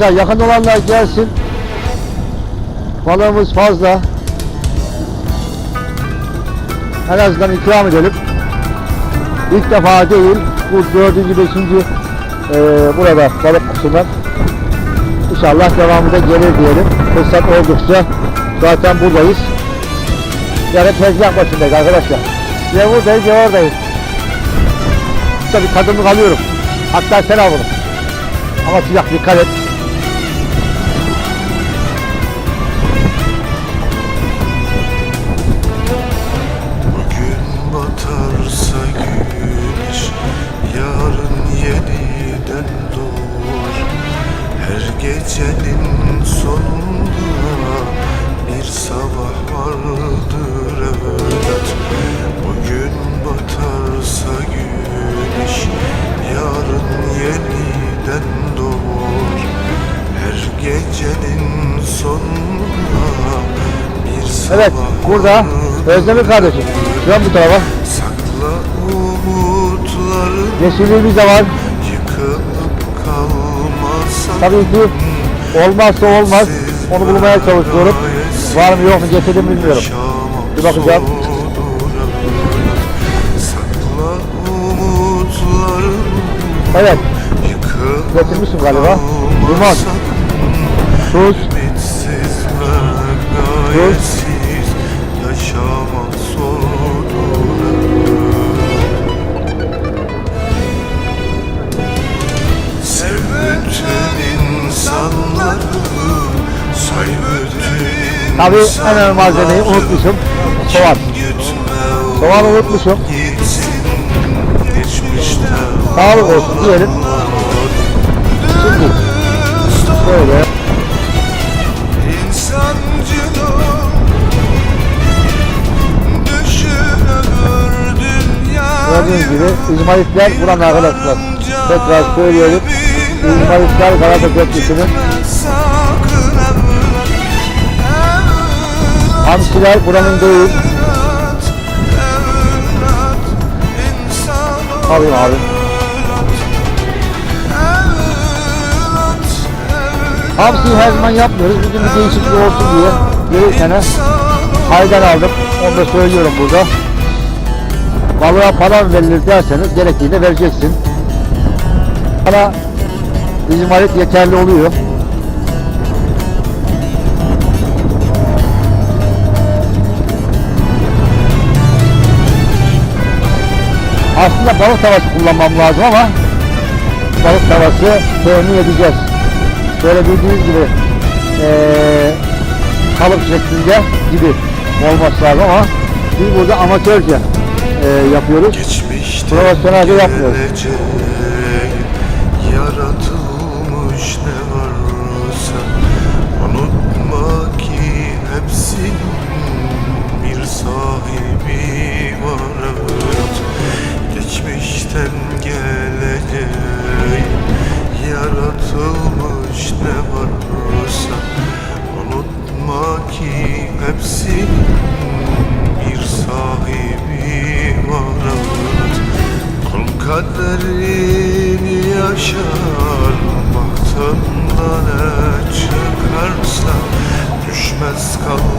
Yakın olanlar gelsin. Balığımız fazla. En azından ikram edelim. İlk defa değil, bu dördüncü, beşinci eee, burada balık kuşundan. İnşallah devamı da gelir diyelim. Fırsat oldukça zaten buradayız. Yani tezgah başındayız arkadaşlar. Ya buradayız ya oradayız. Tabii tadımlık alıyorum. Hatta sen al bunu. Ama sıcak dikkat et. Gecenin sonunda Bir sabah vardır evet Bugün batarsa güneş Yarın yeniden doğar Her gecenin sonunda Bir sabah Evet, burada Özdemir kardeşim. Dön bu tarafa. Sakla umutların Yeşilliğimiz de var. yıkılıp Tabii ki olmazsa olmaz. Onu bulmaya çalışıyorum. Var mı yok mu getirdim bilmiyorum. Bir bakacağım. Evet, getirmişim galiba. Limon, tuz, Ümitsiz Tabii en önemli malzemeyi unutmuşum. Soğan. Soğanı unutmuşum. Sağlık olsun diyelim. Şimdi dünyayı gördüğünüz gibi İzmaritler buranın arkadaşlar. Tekrar söyleyelim. İzmaritler Galata Köprüsü'nün hamsiler buranın değil. Alayım abi. Hamsiyi her zaman yapmıyoruz. Bugün bir değişiklik olsun diye. Gelirken haydan aldım. Onu da söylüyorum burada. Balığa para verilir derseniz gerektiğinde vereceksin. Para bizim alet yeterli oluyor. Aslında balık tavası kullanmam lazım ama balık tavası temin edeceğiz. Böyle bildiğiniz gibi eee kalıp şeklinde gibi olması lazım ama biz burada amatörce eee, yapıyoruz. Profesyonelce yapmıyoruz. Kaderini yaşar Bahtında ne çıkarsa Düşmez Allah